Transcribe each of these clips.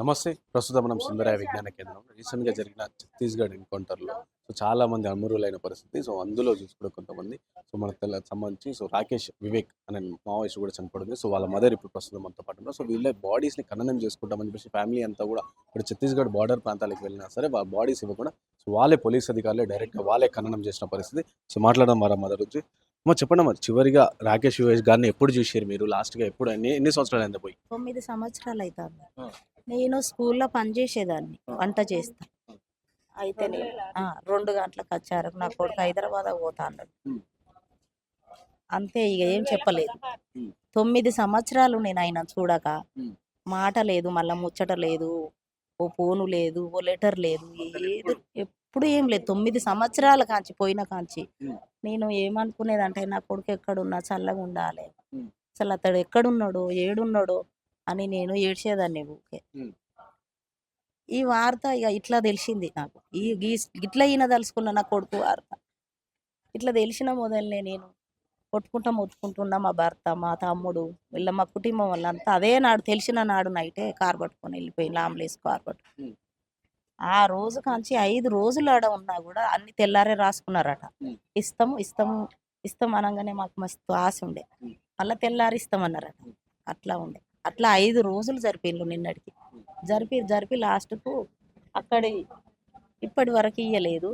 నమస్తే. ప్రస్తుతం మనం సుందరయ విజ్ఞాన కేంద్రం. రీసెంట్గా జరిగిన ఛత్తీస్గఢ్ ఎన్కౌంటర్లో సో చాలా మంది అమరులైన పరిస్థితి. సో అందులో చూసుకుంటే కొంతమంది. సో మన తెల్ల సంబంధించి సో రాకేష్ వివేక్ అనే మావోయిస్ట్ కూడా చనిపోయింది సో వాళ్ళ మదర్ ఇప్పుడు ప్రస్తుతం మనతో పాటు సో వీళ్ళ బాడీస్ని ఖననం చేసుకుంటామని చెప్పేసి ఫ్యామిలీ అంతా కూడా ఇప్పుడు ఛత్తీస్గఢ్ బార్డర్ ప్రాంతాలకు వెళ్ళినా సరే వాళ్ళ బాడీస్ ఇవ్వకుండా సో వాళ్ళే పోలీస్ అధికారులే డైరెక్ట్గా వాళ్ళే ఖననం చేసిన పరిస్థితి. సో మాట్లాడడం వారా మదర్ వచ్చి అమ్మ చెప్పండి మరి చివరిగా రాకేష్ వివేక్ గారిని ఎప్పుడు చూసారు మీరు? లాస్ట్గా ఎప్పుడు ఎన్ని ఎన్ని సంవత్సరాలు అయింది పోయి? తొమ్మిది సంవత్సరాలు అవుతుంది. నేను స్కూల్లో పనిచేసేదాన్ని వంట చేస్తా. అయితే నేను, ఆ, రెండు గంటలకు వచ్చారు. నా కొడుకు హైదరాబాద్ పోతా అన్నాడు అంతే ఇక ఏం చెప్పలేదు. తొమ్మిది సంవత్సరాలు నేను ఆయన చూడక మాట లేదు మళ్ళీ ముచ్చట లేదు ఓ ఫోను లేదు ఓ లెటర్ లేదు ఏది ఎప్పుడు ఏం లేదు. తొమ్మిది సంవత్సరాల కాంచి పోయిన కాంచి నేను ఏమనుకునేదంటే నా కొడుకు ఎక్కడున్నా చల్లగా ఉండాలి. అసలు అతడు ఎక్కడున్నాడో ఏడున్నాడో అని నేను ఏడ్చేదాన్ని ఊకే. ఈ వార్త ఇక ఇట్లా తెలిసింది నాకు ఈ ఇట్లా ఈయన తలుసుకున్న నా కొడుకు వార్త ఇట్లా తెలిసిన మొదలనే నేను కొట్టుకుంటా మొత్తుకుంటున్నా మా భర్త మా తమ్ముడు వీళ్ళ మా కుటుంబం వాళ్ళంతా అదే నాడు తెలిసిన నాడు నైటే కార్ పట్టుకొని వెళ్ళిపోయి లాంబ్లేస్ కార్ పట్టుకొని. ఆ రోజు కాంచి ఐదు రోజులు ఆడ ఉన్నా కూడా అన్ని తెల్లారే రాసుకున్నారట. ఇస్తాము ఇస్తాము ఇస్తాం అనగానే మాకు మస్తు ఆశ ఉండే. మళ్ళీ తెల్లారి ఇస్తామన్నారట. అట్లా ఉండే అట్లా ఐదు రోజులు జరిపిండ్రు నిన్నటికి. జరిపి జరిపి లాస్ట్కు అక్కడి ఇప్పటి వరకు ఇయ్యలేదు.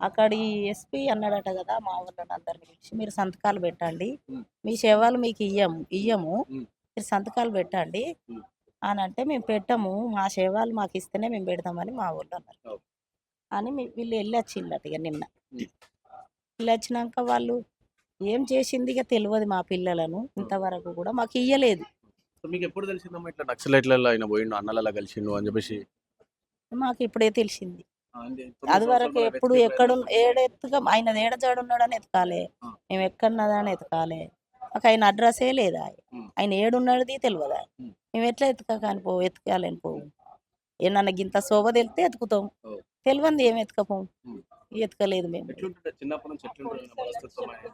అక్కడి ఎస్పీ అన్నాడట కదా మా వాళ్ళని అందరిని పిలిచి మీరు సంతకాలు పెట్టండి. మీ సేవలు మీకు ఇయ్యము ఇయ్యము. మీరు సంతకాలు పెట్టండి. అని అంటే మేము పెట్టము. మా సేవలు మాకు ఇస్తేనే మేము పెడతామని మా వాళ్ళు అన్నారు. అని వీళ్ళు వెళ్ళి వచ్చిండట ఇక నిన్న. వీళ్ళు వెళ్ళి వచ్చినాక వాళ్ళు ఏం చేసింది ఇక తెలియదు మా పిల్లలను ఇంతవరకు కూడా. మాకు ఇయ్యలేదు. మీకు ఎప్పుడు తెలిసిందమ్మా ఇట్లా నక్సలైట్లలో ఆయన పోయిండు అన్నలలో కలిసిండు అని చెప్పేసి? మాకు ఇప్పుడే తెలిసింది అది వరకు ఎప్పుడు ఎక్కడ ఏడెత్తుగా ఆయన ఏడజాడు ఉన్నాడని ఎతకాలి. మేము ఎక్కడున్నదని ఎతకాలి. మాకు ఆయన అడ్రస్సే లేదా. ఆయన. ఏడున్నది తెలియదా. మేము ఎట్లా ఎతకాలని పో ఎతకాలని పోవు. ఏమన్నా గింత శోభ తెలితే ఎతుకుతాం. తెలియంది ఏం ఎతకపోం. ఎతకలేదు మేము. చిన్నప్పటి నుంచి ఎట్లుంటుండే ఆయన మనస్తత్వం ఆయన?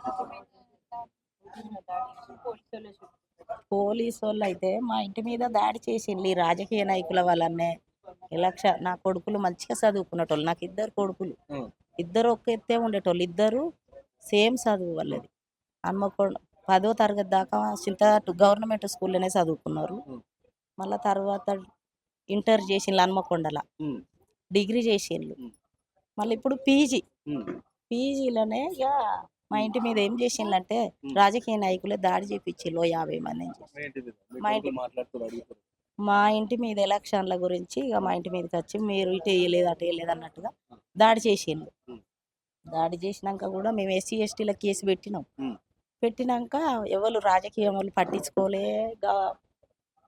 పోలీసు వాళ్ళు అయితే మా ఇంటి మీద దాడి ఈ రాజకీయ నాయకుల వల్లనే లక్ష నా కొడుకులు మంచిగా చదువుకునేటోళ్ళు నాకు ఇద్దరు కొడుకులు. ఇద్దరు ఒక్క ఎత్తే ఉండేటోళ్ళు ఇద్దరు సేమ్ చదువు వాళ్ళది హన్మకొండ పదో తరగతి దాకా చింత గవర్నమెంట్ స్కూల్లోనే చదువుకున్నారు. మళ్ళా తర్వాత ఇంటర్ చేసిండ్రు హన్మకొండల. డిగ్రీ చేసిండ్రు. మళ్ళీ ఇప్పుడు పీజీ. పీజీలోనే ఇక మా ఇంటి మీద ఏం చేసిండ్రంటే ఉం. రాజకీయ నాయకులే దాడి చేపించిల్లు ఓ యాభై మంది మీ ఇంటి మీ ఇంటి- మీద ఎలక్షన్ల గురించి ఇక మా ఇంటి మీదకి వచ్చి మీరు ఇటు వేయలేదు అటు వేయలేదు అన్నట్టుగా దాడి చేసిండ్రు. ఉం. దాడి చేసినాక కూడా మేము ఎస్సీ ఎస్టీల కేసు పెట్టినాం. పెట్టినాక ఎవరు రాజకీయం వాళ్ళు పట్టించుకోలే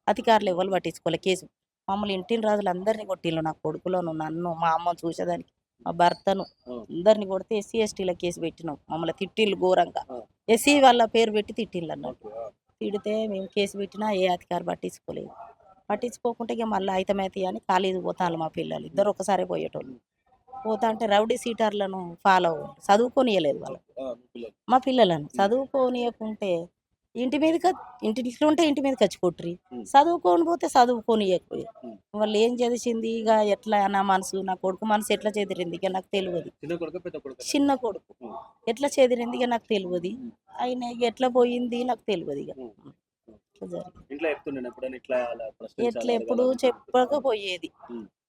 అధికారులు ఎవరు పట్టించుకోలే కేసు. మమ్మల్ని ఇంటిని రాజులు అందరినీ కొట్టిండ్రు నా కొడుకులను నన్ను మా అమ్మను చూసేదానికి. మా భర్తను. అందరిని కొడితే ఎస్సీ ఎస్టీల కేసు పెట్టినాం. మమ్మల్ని తిట్టిళ్ళు ఘోరంగా. ఎస్సీ వాళ్ళ పేరు పెట్టి తిట్టిళ్ళు అన్నట్టు. తిడితే మేము కేసు పెట్టినా ఏ అధికారి పట్టించుకోలేదు. పట్టించుకోకుంటే ఇక మళ్ళీ అయితమైతే అని కాలేజీ పోతాను మా పిల్లలు. ఇద్దరు ఒకసారి పోయేటోళ్ళు. పోతా అంటే రౌడీ సీటర్లను ఫాలో చదువుకోనియలేదు వాళ్ళు. మా పిల్లలను. చదువుకోనియకుంటే ఇంటి మీదకి ఇంటి ఇంట్లో ఉంటే ఇంటి మీదకి వచ్చి కొట్టురి. చదువుకొని పోతే చదువుకోనియకపోయి ఉం. వాళ్ళు ఏం చదివింది ఇక ఎట్లా నా మనసు నా కొడుకు మనసు ఎట్లా చెదిరింది? ఇక నాకు తెలియదు. చిన్న కొడుకు. ఎట్లా చెదిరింది? ఇక నాకు తెలియదు. ఆయన ఎట్లా పోయింది? నాకు తెలియదు ఇక. ఎట్లా ఎప్పుడు. చెప్పకపోయేది.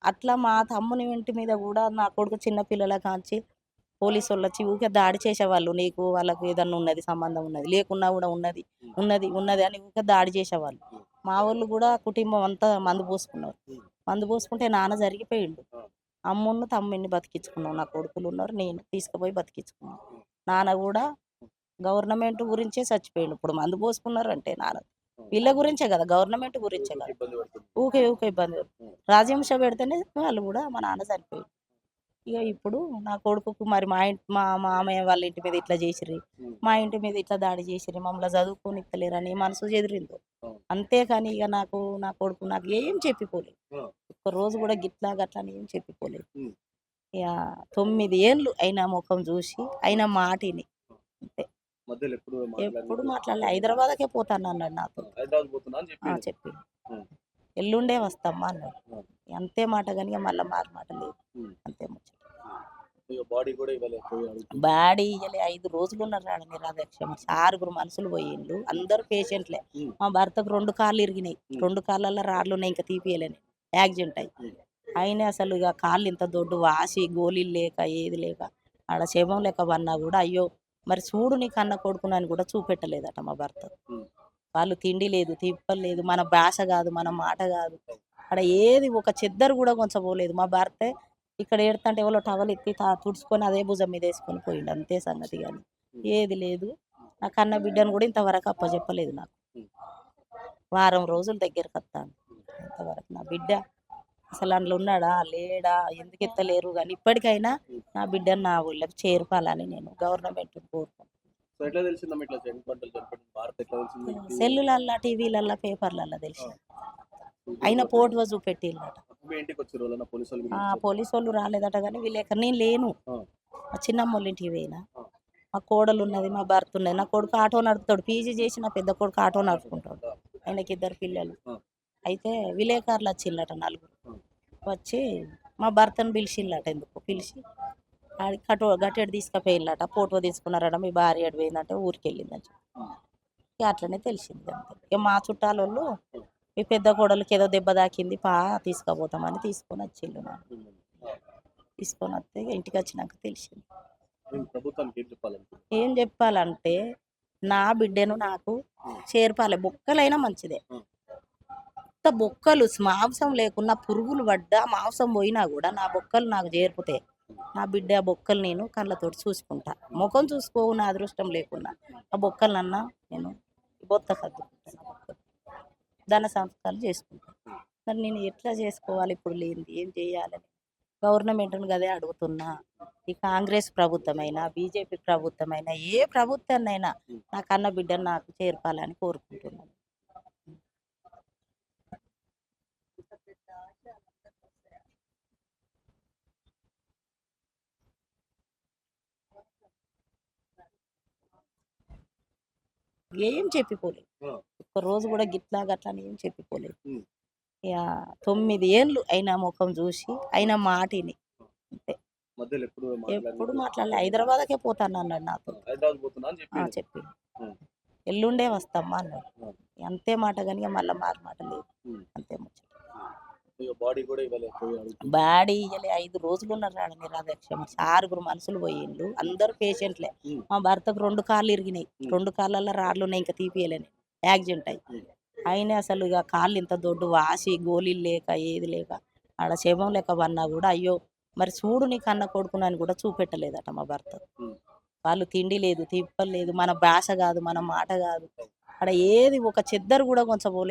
అట్లా మా తమ్ముని ఇంటి మీద కూడా నా కొడుకు చిన్న పిల్లల కాంచి పోలీసు వాళ్ళు వచ్చి ఊకే దాడి చేసేవాళ్ళు నీకు వాళ్ళకు ఏదన్నా ఉన్నది సంబంధం ఉన్నది లేకున్నా కూడా ఉన్నది. ఉన్నది ఉన్నది అని ఊకే దాడి చేసేవాళ్ళు. మా వాళ్ళు కూడా కుటుంబం అంతా మందు పోసుకున్నారు. మందు పోసుకుంటే నాన్న జరిగిపోయిండు. అమ్మును తమ్ముడిని బతికించుకున్నాం నా కొడుకులు ఉన్నారు నేను తీసుకుపోయి బతికించుకున్నాను. నాన్న కూడా గవర్నమెంట్ గురించే చచ్చిపోయిండు ఇప్పుడు మందు పోసుకున్నారు అంటే నాన్న. వీళ్ళ గురించే కదా గవర్నమెంట్ గురించే కదా ఊకే ఊకే ఇబ్బంది. రాజ్యాంశ పెడితేనే వాళ్ళు కూడా మా నాన్న చనిపోయాడు ఇక ఇప్పుడు నా కొడుకుకు మరి మా ఇంటి మా మామయ్య వాళ్ళ ఇంటి మీద ఇట్లా చేసిర్రు. మా ఇంటి మీద ఇట్లా దాడి చేసిర్రు. మమ్మల్ని చదువుకొని ఇస్తలేరని మనసు చెదిరిందో. అంతేకాని ఇక నాకు నా కొడుకు నాకు ఏం చెప్పిపోలేదు. ఒక్క రోజు కూడా గిట్లా గట్లా ఏం చెప్పిపోలేదు. ఇక తొమ్మిది ఏళ్ళు అయినా ముఖం చూసి అయినా మాటిని. అంతే. ఎప్పుడు మాట్లాడలే. హైదరాబాద్కే పోతాను అన్నాడు నాతో. చెప్పి. ఎల్లుండే వస్తామ్మా అన్నాడు. అంతే మాట కానీ మళ్ళీ మారు మాట లేదు. అంతే బాడీ కూడా ఇవ్వలే. బాడీ ఇయ్యలే. ఐదు రోజులు ఉన్నారు నిరాదక్ష. ఆరుగురు మనుషులు పోయిండ్రు అందరు పేషెంట్లే. మా భర్తకు రెండు కాళ్ళు ఇరిగినాయి. రెండు కాళ్ళల్లో రాళ్ళు ఉన్నాయి. ఇంకా తీపియలేని. యాక్సిడెంట్ అయ్యి. అయినా అసలు ఇక కాళ్ళు ఇంత దొడ్డు వాసి గోళీలు లేక ఏది లేక ఆడ శవం లేక వన్నా కూడా అయ్యో మరి చూడు నీ కన్న కొడుకునని కూడా చూపెట్టలేదట మా భర్త. వాళ్ళు తిండి లేదు తిప్పలు లేదు. మన భాష కాదు మన మాట కాదు. అక్కడ ఏది ఒక చెద్దరు కూడా కొంచెం పోలేదు. మా భర్తే ఇక్కడ ఏడుతుంటే ఎవరో టవల్ ఎత్తి తుడుచుకొని అదే భుజం మీద వేసుకొని పోయిండు. అంతే సంగతి కానీ ఏది లేదు. నా కన్న బిడ్డను కూడా ఇంతవరకు అప్పచెప్పలేదు నాకు. ఉమ్. వారం రోజుల దగ్గరకు వస్తాను ఇంతవరకు నా బిడ్డ అసలు అందులో ఉన్నాడా? లేడా? ఎందుకు ఎత్తలేరు? కానీ ఇప్పటికైనా నా బిడ్డను నా ఊళ్ళకి చేరుకోవాలని నేను గవర్నమెంట్ కోరుకుంటున్నాను తెలిసింది సెల్లులల్లా టీవీలల్లా పేపర్లల్లా తెలిసి అయినా పోటువ చూపెట్టిల్లట వాళ్ళ పోలీసు వాళ్ళు వాళ్ళు రాలేదట కానీ వీళ్ళెక్కడ నేను లేను. మా చిన్నమ్మ వాళ్ళ ఇంటికి పోయినా. మా కోడలు ఉన్నది మా భర్త ఉన్నది. నా కొడుకు ఆటో నడుపుతాడు. పీజీ చేసి నా పెద్ద కొడుకు ఆటో నడుపుకుంటాడు. ఆయనకి ఇద్దరు పిల్లలు. అయితే విలేకరులు వచ్చిల్లట నలుగురు. వచ్చి మా భర్తను పిలిచిల్లట ఎందుకు పిలిచి ఆడి కటో గట్టెడు తీసుకుపోయిల్లట ఫోటో తీసుకున్నారట మీ భార్య పోయిందంటే ఊరికి వెళ్ళిందని చెప్పి అట్లనే తెలిసింది అంతే. ఇక మా చుట్టాలోళ్ళు మీ పెద్ద కోడలికి ఏదో దెబ్బ తాకింది పా తీసుకుపోతామని తీసుకొని నన్ను తీసుకొని వస్తే ఇంటికి వచ్చినాక తెలిసింది. ఏం చెప్పాలంటే నా బిడ్డను నాకు చేర్పాలి. బొక్కలైనా మంచిదే. ఇంత బొక్కలు మాంసం లేకున్నా పురుగులు పడ్డా మాంసం పోయినా కూడా నా బొక్కలు నాకు చేర్పుతే నా బిడ్డ ఆ బొక్కలు నేను కళ్ళతోటి చూసుకుంటా. ముఖం చూసుకోవు నా అదృష్టం లేకున్నా. ఆ బొక్కలన్నా నేను బొత్త బొక్కలు. ధన సంస్కారాలు చేసుకుంటాను మరి నేను ఎట్లా చేసుకోవాలి ఇప్పుడు లేనిది ఏం చేయాలని గవర్నమెంట్ను గదే అడుగుతున్నా. ఈ కాంగ్రెస్ ప్రభుత్వమైనా బీజేపీ ప్రభుత్వమైనా ఏ ప్రభుత్వాన్నైనా నా కన్న బిడ్డను నాకు చేర్పాలని కోరుకుంటున్నాను. ఏం చెప్పిపోలేదు. ఒక్క రోజు కూడా గిట్లా గట్లా అని ఏం చెప్పిపోలేదు. ఇక తొమ్మిది ఏళ్ళు అయినా ముఖం చూసి అయినా మాటిని. అంతే. ఎప్పుడు మాట్లాడలే. హైదరాబాద్కే పోతాను అన్నాడు నాతో. చెప్పి. ఎల్లుండే వస్తామ్మా అన్నాడు. అంతే మాట కానీ మళ్ళీ మారు మాట లేదు. అంతే ముచ్చట. బాడీ ఇయ్యలే. ఐదు రోజులు ఉన్నారు రాడ నిరాదక్ష ఆరుగురు మనుషులు పోయిండ్రు అందరు పేషెంట్లే. మా భర్తకు రెండు కాళ్ళు ఇరిగినాయి. రెండు కాళ్ళల్లో రాళ్ళు ఉన్నాయి. ఇంకా తీపియలేని యాక్సిడెంట్ అయ్యి. అయినా అసలు ఇక కాళ్ళు ఇంత దొడ్డు వాసి గోళీలు లేక ఏది లేక ఆడ శవం లేక వన్నా కూడా అయ్యో మరి చూడు నీ కన్న కొడుకునని కూడా చూపెట్టలేదట మా భర్త. వాళ్ళు తిండి లేదు తిప్పలు లేదు మన భాష కాదు మన మాట కాదు అక్కడ ఏది ఒక చెద్దరు కూడా కొంచెం